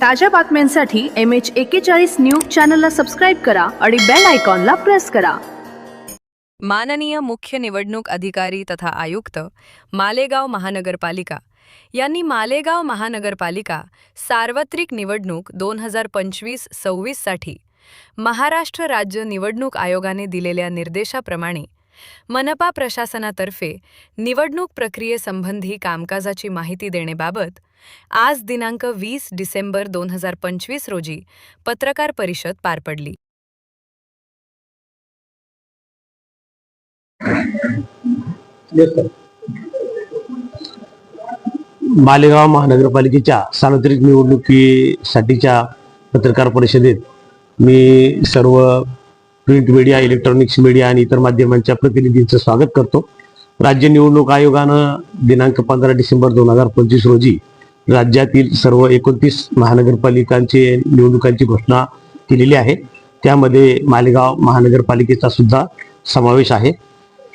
ताज्या बातम्यांसाठी M H एक्केचाळीस न्यूज चॅनलला सबस्क्राईब करा आणि बेल आयकॉनला प्रेस करा. माननीय मुख्य निवडणूक अधिकारी तथा आयुक्त मालेगाव महानगरपालिका. यांनी मालेगाव महानगरपालिका सार्वत्रिक निवडणूक दोन हजार पंचवीस सव्वीससाठी महाराष्ट्र राज्य निवडणूक आयोगाने दिलेल्या निर्देशाप्रमाणे मनपा प्रशासनातर्फे निवडणूक प्रक्रियेसंबंधी कामकाजाची माहिती देण्याबाबत आज दिनांक वीस डिसेंबर दोन हजार पंचवीस रोजी पत्रकार परिषद पार पडली. मालेगाव महानगरपालिकेच्या सार्वत्रिक निवडणुकीसाठीच्या पत्रकार परिषदेत मी सर्व प्रिंट मीडिया इलेक्ट्रॉनिक्स मीडिया आणि इतर माध्यमांच्या प्रतिनिधींचं स्वागत करतो. राज्य निवडणूक आयोगानं दिनांक पंधरा डिसेंबर दोन हजार पंचवीस रोजी राज्यातील सर्व एकोणतीस महानगरपालिकांचे निवडणुकांची घोषणा केलेली आहे. त्यामध्ये मालेगाव महानगरपालिकेचा सुद्धा समावेश आहे.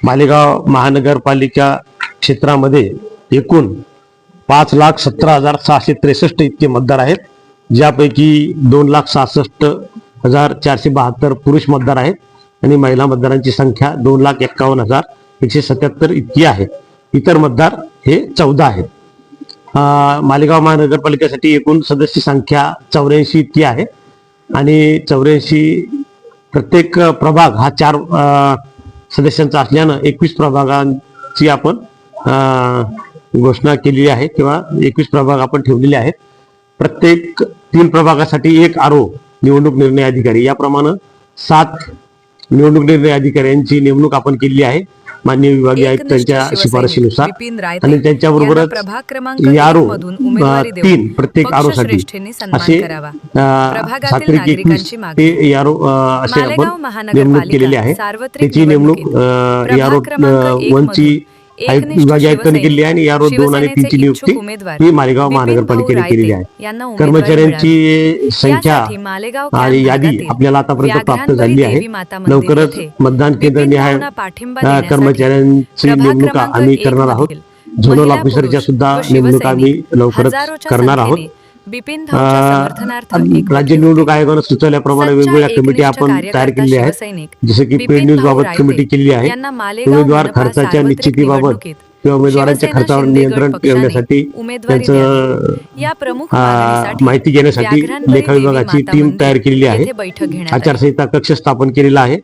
मालेगाव महानगरपालिका क्षेत्रामध्ये एकूण पाच लाख सतरा हजार सहाशे त्रेसष्ट इतके मतदार आहेत. ज्यापैकी दोन लाख सहासष्ट हजार चारशे बहात्तर पुरुष मतदार आहेत आणि महिला मतदारांची संख्या दोन लाख एक्कावन्न हजार एकशे सत्याहत्तर इतकी आहे. इतर मतदार हे चौदा आहेत. मालेगाव महानगरपालिकेसाठी एकूण सदस्य संख्या चौऱ्याऐंशी इतकी आहे आणि चौऱ्याऐंशी प्रत्येक प्रभाग हा चार सदस्यांचा असल्यानं एकवीस प्रभागांची आपण घोषणा केलेली आहे किंवा एकवीस प्रभाग आपण ठेवलेले आहेत. प्रत्येक तीन प्रभागासाठी एक आरो निवडणूक निर्णय अधिकारी. याप्रमाणे सात निवडणूक निर्णय अधिकाऱ्यांची नेमणूक आपण केलेली आहे. माननीय विभागीय आयुक्तांच्या शिफारशीनुसार. आणि त्यांच्याबरोबरच यारो तीन प्रत्येक आरोसाठी असे सात्विक एकवीस. हे यारो असे आपण नेमणूक केलेली आहे. सार्वत्रिक त्याची नेमणूक यारो वनची विभागीय केली आहे आणि यारो दोन आणि तीनची नियुक्ती ही मालेगाव महानगरपालिकेने केलेली आहे. कर्मचाऱ्यांची संख्या आणि यादी आपल्याला आतापर्यंत प्राप्त झाली आहे. लवकरच मतदान केंद्र विपिन निहाय भाऊंना पाठिंबा अं, देण्यासाठी कर्मचाऱ्यांची नेमणुका आम्ही करणार आहोत. झोनल ऑफिसरच्या सुद्धा नेमणूक आम्ही लवकरच करणार आहोत. बिपिन समर्थनार्थ राज्य. निवडणूक आयोगानं सुचवल्याप्रमाणे वेगवेगळ्या कमिटी आपण तयार केलेल्या आहेत. जसं की पेड न्यूज बाबत कमिटी केलेली आहे. उमेदवार खर्चाच्या निश्चितीबाबत किंवा उमेदवारांच्या खर्चावर नियंत्रण ठेवण्यासाठी त्यांचं माहिती घेण्यासाठी लेखा विभागाची टीम तयार केलेली आहे. आचारसंहिता कक्ष स्थापन केलेला आहे.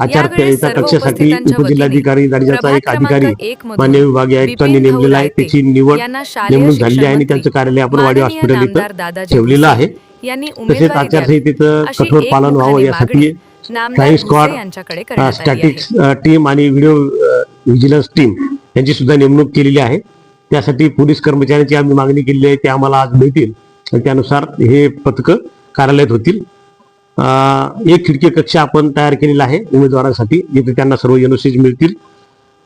आचारसंहिता कक्षासाठी उपजिल्हाधिकारी दर्जाचा एक अधिकारी मान्य विभागीय आयुक्तांनी नेमलेला आहे. त्याची निवड शालेय झालेली आहे आणि त्यांचं कार्यालय आपण वाडी हॉस्पिटल इथं ठेवलेलं आहे. तसेच. आचारसंहितेचं कठोर पालन व्हावं यासाठी भुसे स्क्वॉड. स्टॅटिक्स टीम आणि व्हिडिओ व्हिजिलन्स टीम यांची सुद्धा नेमणूक केलेली आहे. त्यासाठी पोलीस कर्मचाऱ्यांची आम्ही मागणी केलेली आहे. ते आम्हाला आज मिळतील आणि त्यानुसार हे पथकं कार्यालयात होतील. एक खिडकी कक्ष आपण तयार केलेला आहे. उमेदवारांसाठी जिथे त्यांना सर्व एनओसीज मिळतील.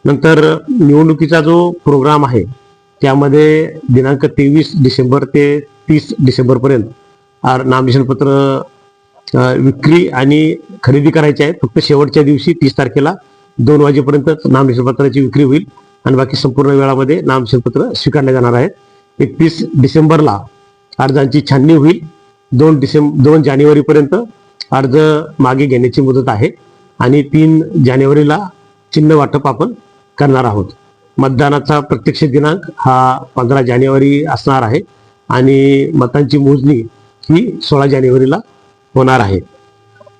नंतर निवडणुकीचा जो प्रोग्राम आहे त्यामध्ये दिनांक तेवीस डिसेंबर ते तीस डिसेंबरपर्यंत आर पत्र विक्री आणि खरेदी करायची आहे फक्त शेवटच्या दिवशी तीस तारखेला दोन वाजेपर्यंत नामनिशन पत्राची विक्री होईल आणि बाकी संपूर्ण वेळामध्ये नामनिशन पत्र स्वीकारले जाणार आहेत. एकतीस डिसेंबरला अर्जांची छाननी होईल. दोन डिसेंब दोन जानेवारीपर्यंत अर्ज मागे घेण्याची मुदत आहे आणि तीन जानेवारीला चिन्ह वाटप आपण करणार आहोत. मतदानाचा प्रत्यक्ष दिनांक हा पंधरा जानेवारी असणार आहे आणि मतांची मोजणी ही सोळा जानेवारीला होणार आहे.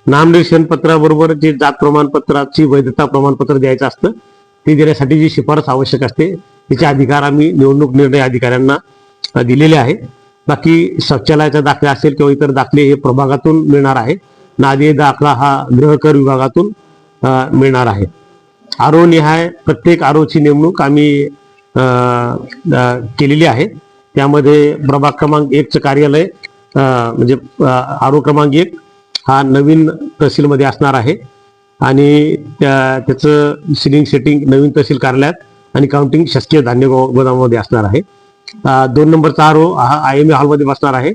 नामनिर्देशन पत्राबरोबर जे जात प्रमाणपत्राची वैधता प्रमाणपत्र द्यायचं असतं ते देण्यासाठी जी शिफारस आवश्यक असते तिचे अधिकार आम्ही निवडणूक निर्णय अधिकाऱ्यांना दिलेले आहे. बाकी शौचालयाचा दाखला असेल किंवा इतर दाखले हे प्रभागातून मिळणार आहे. नादे दाखला हा गृहकर विभागातून मिळणार आहे. आरो निहाय प्रत्येक आरोची नेमणूक आम्ही केलेली आहे. त्यामध्ये प्रभाग क्रमांक एकचं कार्यालय म्हणजे आरो क्रमांक एक हा नवीन तहसीलमध्ये असणार आहे. आणि त्या- त्याचं सिलिंग सेटिंग नवीन तहसील कार्यालयात आणि काउंटिंग शासकीय धान्य गोदामामध्ये असणार आहे. दोन नंबरचा आरो हा आय एम ए हॉलमध्ये बसणार आहे.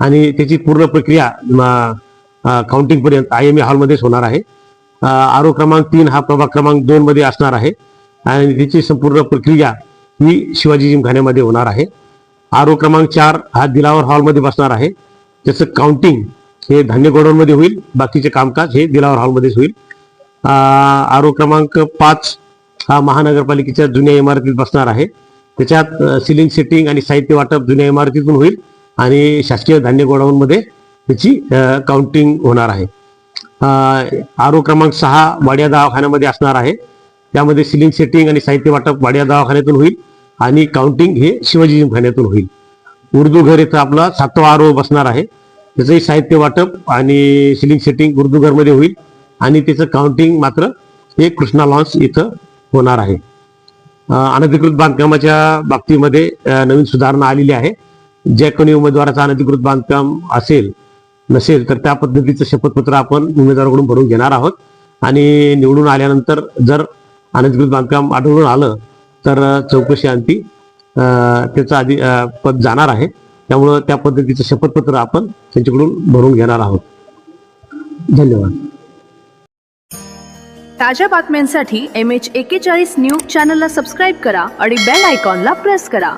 आणि त्याची पूर्ण प्रक्रिया काउंटिंग पर्यंत आय एम ए हॉलमध्येच होणार आहे. आरो क्रमांक तीन हा प्रभाग क्रमांक दोन मध्ये असणार आहे. आणि त्याची संपूर्ण प्रक्रिया ही शिवाजी जिमखान्यामध्ये होणार आहे. आरो क्रमांक चार हा दिलावर हॉलमध्ये बसणार आहे. त्याचं काउंटिंग हे धान्य गोडाऊनमध्ये होईल. बाकीचे कामकाज हे दिलावर हॉलमध्येच होईल. आरो क्रमांक पाच हा महानगरपालिकेच्या जुन्या इमारतीत बसणार आहे. त्याच्यात सिलिंग सेटिंग आणि साहित्य वाटप जुन्या इमारतीतून होईल. आणि शासकीय धान्य गोडाऊनमध्ये त्याची काउंटिंग होणार आहे. आरो क्रमांक सहा वाडिया दवाखान्यामध्ये असणार आहे. त्यामध्ये सिलिंग सेटिंग आणि साहित्य वाटप वाडिया दवाखान्यातून होईल आणि काउंटिंग हे शिवाजी जिमखान्यातून होईल. उर्दू घर इथं आपला सातवा आरो बसणार आहे. त्याचंही साहित्य वाटप आणि सिलिंग सेटिंग उर्दू घरमध्ये होईल आणि त्याचं काउंटिंग मात्र हे कृष्णा लॉन्स इथं होणार आहे. अनधिकृत बांधकामाच्या बाबतीमध्ये नवीन सुधारणा आलेली आहे. ज्या कोणी उमेदवाराचं अनधिकृत बांधकाम असेल नसेल तर त्या पद्धतीचं शपथपत्र आपण उमेदवाराकडून भरून घेणार आहोत. आणि निवडून आल्यानंतर जर अनधिकृत बांधकाम आढळून आलं तर चौकशी अंती त्याचा त्याचं आधी पद जाणार आहे. त्यामुळं त्या पद्धतीचं शपथपत्र आपण त्यांच्याकडून भरून घेणार आहोत. धन्यवाद. ताज्या बातम्यांसाठी एम एच एक्केचाळीस न्यूज चॅनलला सबस्क्राईब करा आणि बेल आयकॉनला प्रेस करा.